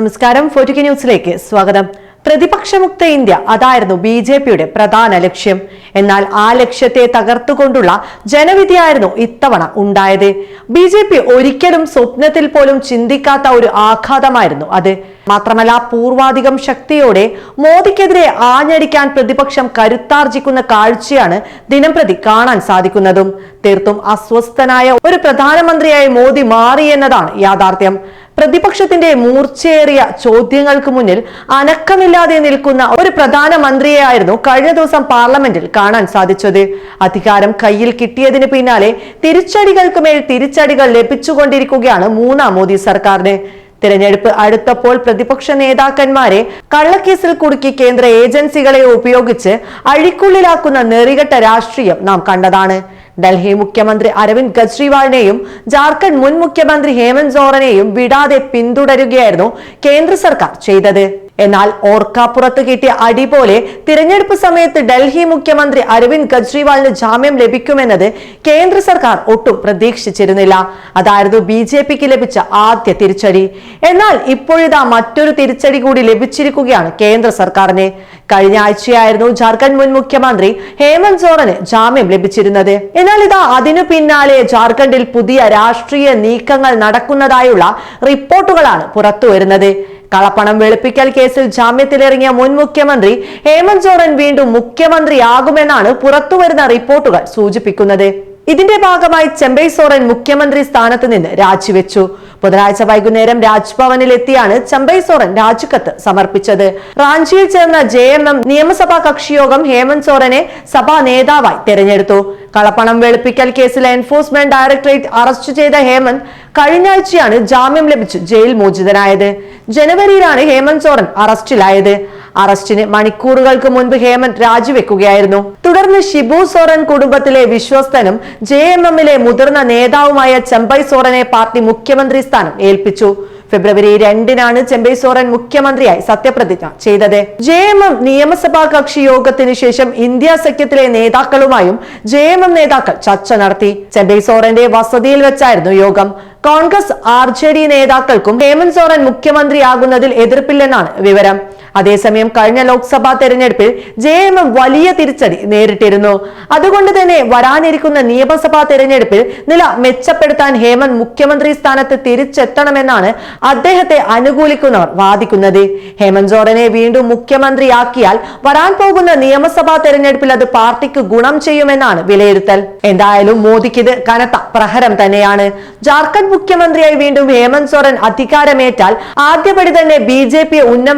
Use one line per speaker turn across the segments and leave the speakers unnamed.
നമസ്കാരം. ഫോർട്ടിക്ക ന്യൂസിലേക്ക് സ്വാഗതം. പ്രതിപക്ഷമുക്ത ഇന്ത്യ അതായിരുന്നു ബി ജെ പിയുടെ പ്രധാന ലക്ഷ്യം. എന്നാൽ ആ ലക്ഷ്യത്തെ തകർത്തുകൊണ്ടുള്ള ജനവിധിയായിരുന്നു ഇത്തവണ ഉണ്ടായത്. ബി ജെ പി ഒരിക്കലും സ്വപ്നത്തിൽ പോലും ചിന്തിക്കാത്ത ഒരു ആഘാതമായിരുന്നു അത്. മാത്രമല്ല പൂർവാധികം ശക്തിയോടെ മോദിക്കെതിരെ ആഞ്ഞടിക്കാൻ പ്രതിപക്ഷം കരുത്താർജിക്കുന്ന കാഴ്ചയാണ് ദിനംപ്രതി കാണാൻ സാധിക്കുന്നതും. തീർത്തും അസ്വസ്ഥനായ ഒരു പ്രധാനമന്ത്രിയായി മോദി മാറി എന്നതാണ് യാഥാർത്ഥ്യം. പ്രതിപക്ഷത്തിന്റെ മൂർച്ചയേറിയ ചോദ്യങ്ങൾക്ക് മുന്നിൽ അനക്കമില്ലാതെ നിൽക്കുന്ന ഒരു പ്രധാനമന്ത്രിയെയായിരുന്നു കഴിഞ്ഞ ദിവസം പാർലമെന്റിൽ കാണാൻ സാധിച്ചത്. അധികാരം കയ്യിൽ കിട്ടിയതിന് പിന്നാലെ തിരിച്ചടികൾക്ക് മേൽ തിരിച്ചടികൾ ലഭിച്ചുകൊണ്ടിരിക്കുകയാണ് മൂന്നാം മോദി സർക്കാരിന്. തിരഞ്ഞെടുപ്പ് അടുത്തപ്പോൾ പ്രതിപക്ഷ നേതാക്കന്മാരെ കള്ളക്കേസിൽ കുടുക്കി കേന്ദ്ര ഏജൻസികളെ ഉപയോഗിച്ച് അഴിക്കുള്ളിലാക്കുന്ന നെറികെട്ട രാഷ്ട്രീയം നാം കണ്ടതാണ്. ഡൽഹി മുഖ്യമന്ത്രി അരവിന്ദ് കെജ്രിവാളിനെയും ജാർഖണ്ഡ് മുൻ മുഖ്യമന്ത്രി ഹേമന്ത് സോറനെയും വിടാതെ പിന്തുടരുകയായിരുന്നു കേന്ദ്ര സർക്കാർ ചെയ്തത്. എന്നാൽ ഓർക്കാപ്പുറത്ത് കിട്ടിയ അടി പോലെ തിരഞ്ഞെടുപ്പ് സമയത്ത് ഡൽഹി മുഖ്യമന്ത്രി അരവിന്ദ് കെജ്രിവാളിന് ജാമ്യം ലഭിക്കുമെന്നത് കേന്ദ്ര സർക്കാർ ഒട്ടും പ്രതീക്ഷിച്ചിരുന്നില്ല. അതായിരുന്നു ബി ജെ പിക്ക് ലഭിച്ച ആദ്യ തിരിച്ചടി. എന്നാൽ ഇപ്പോഴിതാ മറ്റൊരു തിരിച്ചടി കൂടി ലഭിച്ചിരിക്കുകയാണ് കേന്ദ്ര സർക്കാരിന്. കഴിഞ്ഞ ആഴ്ചയായിരുന്നു ജാർഖണ്ഡ് മുൻ മുഖ്യമന്ത്രി ഹേമന്ത് സോറന് ജാമ്യം ലഭിച്ചിരുന്നത്. എന്നാൽ ഇതാ അതിനു പിന്നാലെ ജാർഖണ്ഡിൽ പുതിയ രാഷ്ട്രീയ നീക്കങ്ങൾ നടക്കുന്നതായുള്ള റിപ്പോർട്ടുകളാണ് പുറത്തുവരുന്നത്. കളപ്പണം വെളുപ്പിക്കൽ കേസിൽ ജാമ്യത്തിലിറങ്ങിയ മുൻ മുഖ്യമന്ത്രി ഹേമന്ത് സോറൻ വീണ്ടും മുഖ്യമന്ത്രിയാകുമെന്നാണ് പുറത്തുവരുന്ന റിപ്പോർട്ടുകൾ സൂചിപ്പിക്കുന്നത്. ഇതിന്റെ ഭാഗമായി ചെമ്പൈ സോറൻ മുഖ്യമന്ത്രി സ്ഥാനത്ത് നിന്ന് രാജിവെച്ചു. ബുധനാഴ്ച വൈകുന്നേരം രാജ്ഭവനിൽ എത്തിയാണ് ചെമ്പൈ സോറൻ രാജിക്കത്ത് സമർപ്പിച്ചത്. റാഞ്ചിയിൽ ചേർന്ന ജെ എം എം നിയമസഭാ കക്ഷിയോഗം ഹേമന്ത് സോറനെ സഭാ നേതാവായി തെരഞ്ഞെടുത്തു. കളപ്പണം വെളുപ്പിക്കൽ കേസിൽ എൻഫോഴ്സ്മെന്റ് ഡയറക്ടറേറ്റ് അറസ്റ്റ് ചെയ്ത ഹേമന്ത് കഴിഞ്ഞ ആഴ്ചയാണ് ജാമ്യം ലഭിച്ച് ജയിൽ മോചിതനായത്. ജനുവരിയിലാണ് ഹേമന്ത് സോറൻ അറസ്റ്റിലായത്. അറസ്റ്റിന് മണിക്കൂറുകൾക്ക് മുൻപ് ഹേമന്ത് രാജിവെക്കുകയായിരുന്നു. തുടർന്ന് ഷിബു സോറൻ കുടുംബത്തിലെ വിശ്വസ്തനും ജെ എം എമ്മിലെ മുതിർന്ന നേതാവുമായ ചെമ്പൈ സോറനെ പാർട്ടി മുഖ്യമന്ത്രി സ്ഥാനം ഏൽപ്പിച്ചു. ഫെബ്രുവരി രണ്ടിനാണ് ചെമ്പൈ സോറൻ മുഖ്യമന്ത്രിയായി സത്യപ്രതിജ്ഞ ചെയ്തത്. ജെ എം എം നിയമസഭാ കക്ഷി യോഗത്തിന് ശേഷം ഇന്ത്യ സഖ്യത്തിലെ നേതാക്കളുമായും ജെ എം എം നേതാക്കൾ ചർച്ച നടത്തി. ചെമ്പൈ സോറന്റെ വസതിയിൽ വെച്ചായിരുന്നു യോഗം. കോൺഗ്രസ് ആർ നേതാക്കൾക്കും ഹേമന്ത് സോറൻ മുഖ്യമന്ത്രിയാകുന്നതിൽ എതിർപ്പില്ലെന്നാണ് വിവരം. അതേസമയം കഴിഞ്ഞ ലോക്സഭാ തെരഞ്ഞെടുപ്പിൽ ജെ എം എം വലിയ തിരിച്ചടി നേരിട്ടിരുന്നു. അതുകൊണ്ട് തന്നെ വരാനിരിക്കുന്ന നിയമസഭാ തെരഞ്ഞെടുപ്പിൽ നില മെച്ചപ്പെടുത്താൻ ഹേമന്ത് മുഖ്യമന്ത്രി സ്ഥാനത്ത് തിരിച്ചെത്തണമെന്നാണ് അദ്ദേഹത്തെ അനുകൂലിക്കുന്നവർ വാദിക്കുന്നത്. ഹേമന്ത് സോറനെ വീണ്ടും മുഖ്യമന്ത്രിയാക്കിയാൽ വരാൻ പോകുന്ന നിയമസഭാ തെരഞ്ഞെടുപ്പിൽ അത് പാർട്ടിക്ക് ഗുണം ചെയ്യുമെന്നാണ് വിലയിരുത്തൽ. എന്തായാലും മോദിക്ക് ഇത് കനത്ത പ്രഹരം തന്നെയാണ്. ജാർഖണ്ഡ് മുഖ്യമന്ത്രിയായി വീണ്ടും ഹേമന്ത് സോറൻ അധികാരമേറ്റാൽ ആദ്യപടി തന്നെ ബി ജെ പി ഉന്നം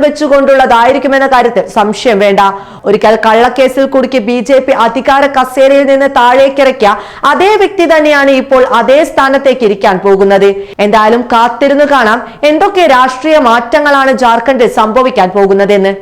വെച്ചുകൊണ്ടുള്ളതായിരിക്കുമെന്ന കാര്യത്തിൽ സംശയം വേണ്ട. ഒരിക്കൽ കള്ളക്കേസിൽ കുടുക്കി ബി ജെ പി അധികാര കസേരയിൽ നിന്ന് താഴേക്കിറക്കിയ അതേ വ്യക്തി തന്നെയാണ് ഇപ്പോൾ അതേ സ്ഥാനത്തേക്ക് ഇരിക്കാൻ പോകുന്നത്. എന്തായാലും കാത്തിരുന്നു കാണാം എന്തൊക്കെ രാഷ്ട്രീയ മാറ്റങ്ങളാണ് ജാർഖണ്ഡിൽ സംഭവിക്കാൻ പോകുന്നതെന്ന്.